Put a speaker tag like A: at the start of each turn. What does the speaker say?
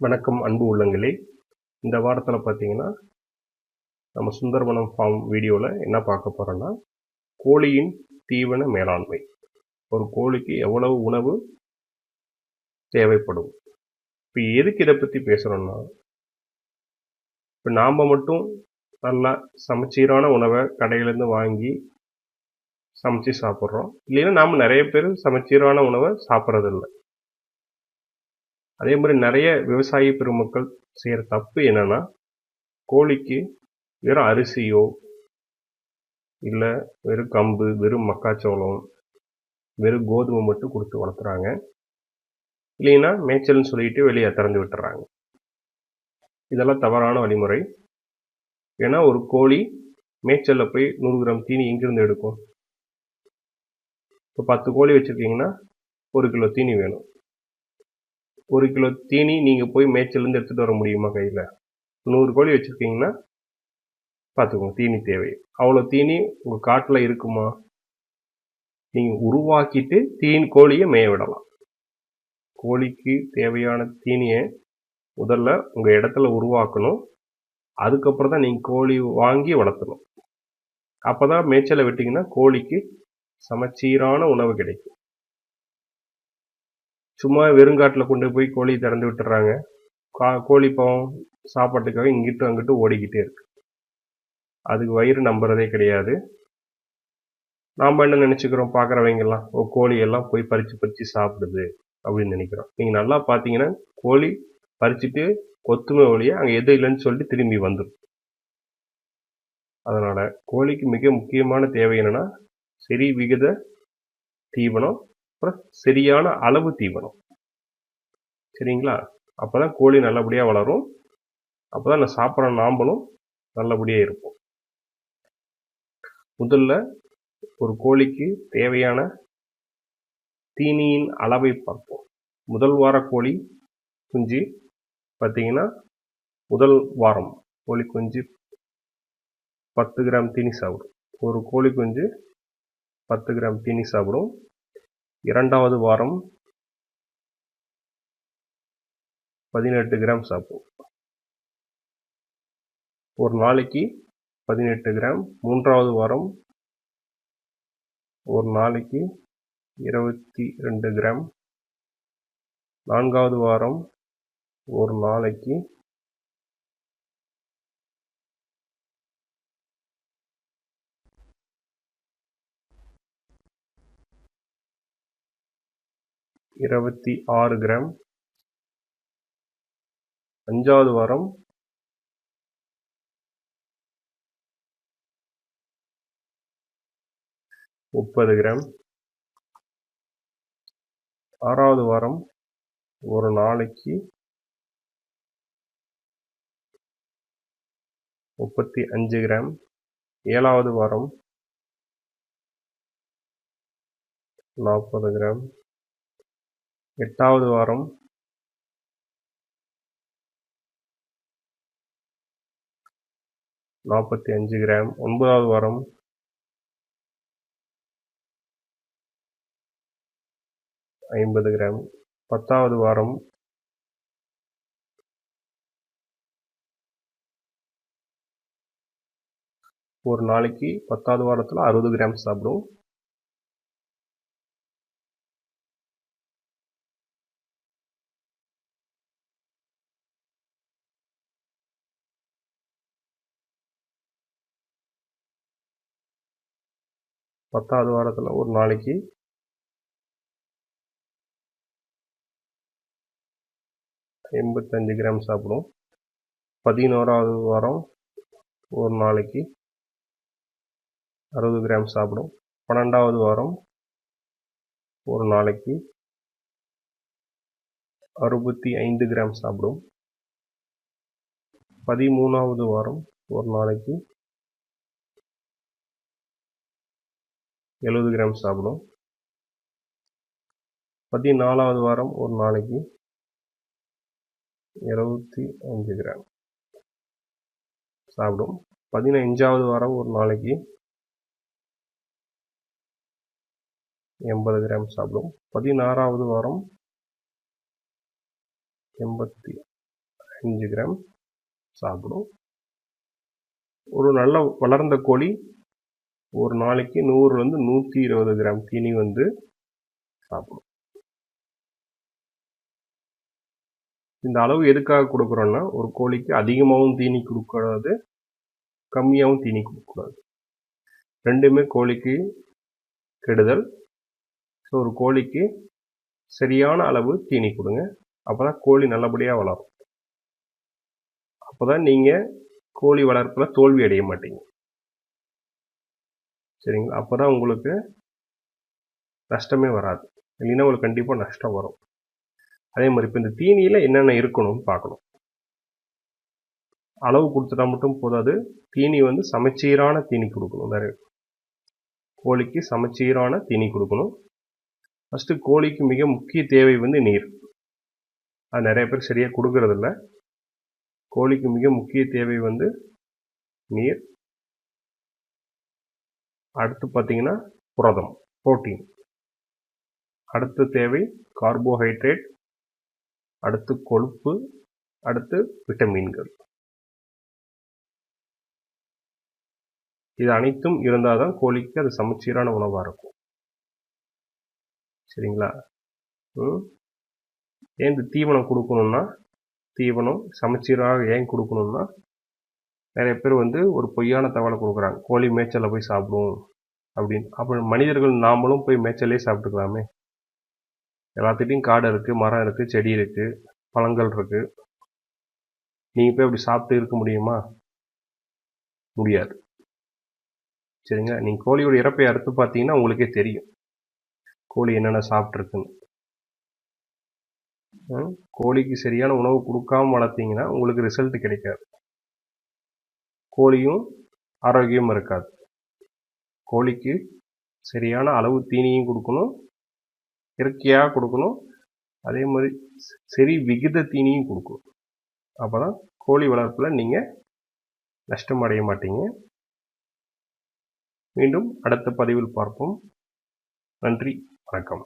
A: வணக்கம் அன்பு உள்ளங்களே. இந்த வாரத்தில் பார்த்தீங்கன்னா நம்ம சுந்தரவனம் ஃபார்ம் வீடியோவில் என்ன பார்க்க போகிறோன்னா கோழியின் தீவன மேலாண்மை. ஒரு கோழிக்கு எவ்வளவு உணவு தேவைப்படும்? இப்போ எதுக்கு இதை பற்றி பேசுகிறோன்னா இப்போ நாம் மட்டும் நல்லா சமச்சீரான உணவை கடையிலேருந்து வாங்கி சமைச்சு சாப்பிட்றோம். இல்லைன்னா நாம் நிறைய பேர் சமச்சீரான உணவை சாப்பிட்றதில்லை. அதே மாதிரி நிறைய விவசாய பெருமக்கள் செய்கிற தப்பு என்னென்னா கோழிக்கு வெறும் அரிசியோ இல்லை வெறும் கம்பு வெறும் மக்காச்சோளம் வெறும் கோதுமை மட்டும் கொடுத்து வளர்த்துறாங்க. இல்லைன்னா மேய்ச்சல்னு சொல்லிட்டு வெளியே திறந்து விட்டுறாங்க. இதெல்லாம் தவறான வழிமுறை. ஏன்னா ஒரு கோழி மேய்ச்சலில் போய் நூறு கிராம் தீனி எங்கிருந்து எடுக்கும்? இப்போ பத்து கோழி வச்சுருக்கீங்கன்னா ஒரு கிலோ தீனி வேணும். ஒரு கிலோ தீனி நீங்கள் போய் மேய்ச்சலேருந்து எடுத்துகிட்டு வர முடியுமா கையில்? நூறு கோழி வச்சுருக்கீங்கன்னா பார்த்துக்கோங்க தீனி தேவை. அவ்வளோ தீனி உங்கள் காட்டில் இருக்குமா? நீங்கள் உருவாக்கிட்டு தீனி கோழியை மேய விடலாம். கோழிக்கு தேவையான தீனியை முதல்ல உங்கள் இடத்துல உருவாக்கணும். அதுக்கப்புறம் தான் நீங்கள் கோழி வாங்கி வளர்த்தணும். அப்போ தான் மேய்ச்சலை விட்டிங்கன்னா கோழிக்கு சமச்சீரான உணவு கிடைக்கும். சும்மா வெறுங்காட்டில் கொண்டு போய் கோழி திறந்து விட்டுறாங்க. கா கோழி பாவம் சாப்பாட்டுக்காக இங்கிட்டும் அங்கிட்டும் ஓடிக்கிட்டே இருக்கு. அதுக்கு வயிறு நம்புறதே கிடையாது. நாம் என்ன நினச்சிக்கிறோம்? பார்க்குறவங்கெல்லாம் ஓ கோழியெல்லாம் போய் பறித்து பறித்து சாப்பிடுது அப்படின்னு நினைக்கிறோம். நீங்கள் நல்லா பார்த்தீங்கன்னா கோழி பறிச்சுட்டு கொத்துமை ஒழிய அங்கே எது இல்லைன்னு சொல்லிட்டு திரும்பி வந்துடும் அதனால் கோழிக்கு மிக முக்கியமான தேவை என்னென்னா சரி விகித தீவனம் அப்புறம் சரியான அளவு தீவனம். சரிங்களா? அப்போ தான் கோழி நல்லபடியாக வளரும். அப்போ தான் நான் சாப்பிட்ற நாம்பளும் நல்லபடியாக இருப்போம் முதல்ல ஒரு கோழிக்கு தேவையான தீனியின் அளவை பார்ப்போம். முதல் வார கோழி குஞ்சு பார்த்தீங்கன்னா முதல் வாரம் கோழி குஞ்சு பத்து கிராம் தீனி சாப்பிடும். ஒரு கோழி குஞ்சு பத்து கிராம் தீனி சாப்பிடும். இரண்டாவது வாரம் பதினெட்டு கிராம் சாப்பிடும் ஒரு நாளைக்கு பதினெட்டு கிராம் மூன்றாவது வாரம் ஒரு நாளைக்கு இருபத்தி ரெண்டு கிராம் நான்காவது வாரம் ஒரு நாளைக்கு இருபத்தி ஆறு கிராம். அஞ்சாவது வாரம். முப்பது கிராம். ஆறாவது வாரம் ஒரு நாளைக்கு முப்பத்தி அஞ்சு கிராம். ஏழாவது வாரம் நாற்பது கிராம். எட்டாவது வாரம். நாற்பத்தி அஞ்சு கிராம். ஒன்பதாவது வாரம். ஐம்பது கிராம். பத்தாவது வாரம். ஒரு நாளைக்கு பத்தாவது வாரத்தில் அறுபது கிராம் சாப்பிடும். பத்தாவது வாரத்தில் ஒரு நாளைக்கு எண்பத்தஞ்சு கிராம் சாப்பிடும். பதினோராவது வாரம் ஒரு நாளைக்கு அறுபது கிராம் சாப்பிடும். பன்னெண்டாவது வாரம் ஒரு நாளைக்கு அறுபத்தி ஐந்து கிராம் சாப்பிடும். பதிமூணாவது வாரம் ஒரு நாளைக்கு எழுபது கிராம் சாப்பிடும். பதினாலாவது வாரம் ஒரு நாளைக்கு இருபத்தி அஞ்சு கிராம் சாப்பிடும். பதினஞ்சாவது வாரம் ஒரு நாளைக்கு எண்பது கிராம் சாப்பிடும். பதினாறாவது வாரம் எண்பத்தி அஞ்சு கிராம் சாப்பிடும். ஒரு நல்ல வளர்ந்த கோழி ஒரு நாளைக்கு நூறுலேருந்து நூற்றி இருபது கிராம் தீனி வந்து சாப்பிடும். இந்த அளவு எதுக்காக கொடுக்குறோன்னா ஒரு கோழிக்கு அதிகமாகவும் தீனி கொடுக்கக்கூடாது கம்மியாகவும் தீனி கொடுக்கக்கூடாது. ரெண்டுமே கோழிக்கு கெடுதல். ஸோ ஒரு கோழிக்கு சரியான அளவு தீனி கொடுங்க. அப்போ தான் கோழி நல்லபடியாக வளரும். அப்போ தான் நீங்கள் கோழி வளர்ப்பில் தோல்வி அடைய மாட்டீங்க. சரிங்களா? அப்போ தான் உங்களுக்கு நஷ்டமே வராது. இல்லைன்னா உங்களுக்கு கண்டிப்பாக நஷ்டம் வரும். அதே மாதிரி இப்போ இந்த தீனியில் என்னென்ன இருக்கணும்னு பார்க்கணும். அளவு கொடுத்துட்டா மட்டும் போதாது. தீனி வந்து சமச்சீரான தீனி கொடுக்கணும். வேறு கோழிக்கு சமச்சீரான தீனி கொடுக்கணும். ஃபஸ்ட்டு கோழிக்கு மிக முக்கிய தேவை வந்து நீர். அது நிறைய பேர் சரியாக கொடுக்கறதில்ல. கோழிக்கு மிக முக்கிய தேவை வந்து நீர். அடுத்து பார்த்தீங்கன்னா புரதம் புரோட்டீன் அடுத்து தேவை கார்போஹைட்ரேட் அடுத்து கொழுப்பு அடுத்து விட்டமின்கள் இது அனைத்தும் இருந்தால் தான் கோழிக்கு அது சமச்சீரான உணவாக இருக்கும். சரிங்களா? ஏன் இந்த தீவனம் கொடுக்கணும்னா தீவனம் சமச்சீராக ஏன் கொடுக்கணும்னா நிறைய பேர் வந்து ஒரு பொய்யான தகவலை கொடுக்குறாங்க. கோழி மேய்ச்சலில் போய் சாப்பிடும் அப்படின்னு. அப்புறம் மனிதர்கள் நாமளும் போய் மேய்ச்சலே சாப்பிட்டுக்கலாமே. எல்லாத்துக்கிட்டையும் காடு இருக்குது மரம் இருக்குது செடி இருக்குது பழங்கள் இருக்குது நீங்கள் போய் அப்படி சாப்பிட்டு இருக்க முடியுமா? முடியாது. சரிங்க நீங்கள் கோழியோட இறப்பை அறுத்து பார்த்தீங்கன்னா உங்களுக்கே தெரியும். கோழி என்னென்ன சாப்பிட்ருக்குன்னு கோழிக்கு சரியான உணவு கொடுக்காம வளர்த்தீங்கன்னா உங்களுக்கு ரிசல்ட் கிடைக்காது. கோழியும் ஆரோக்கியமாக இருக்காது. கோழிக்கு சரியான அளவு தீனியும் கொடுக்கணும் இயற்கையாக கொடுக்கணும் அதே மாதிரி சரி விகித தீனியும் கொடுக்கணும். அப்போ தான் கோழி வளர்ப்பில் நீங்கள் நஷ்டம் அடைய மாட்டீங்க. மீண்டும் அடுத்த பதிவில் பார்ப்போம். நன்றி வணக்கம்.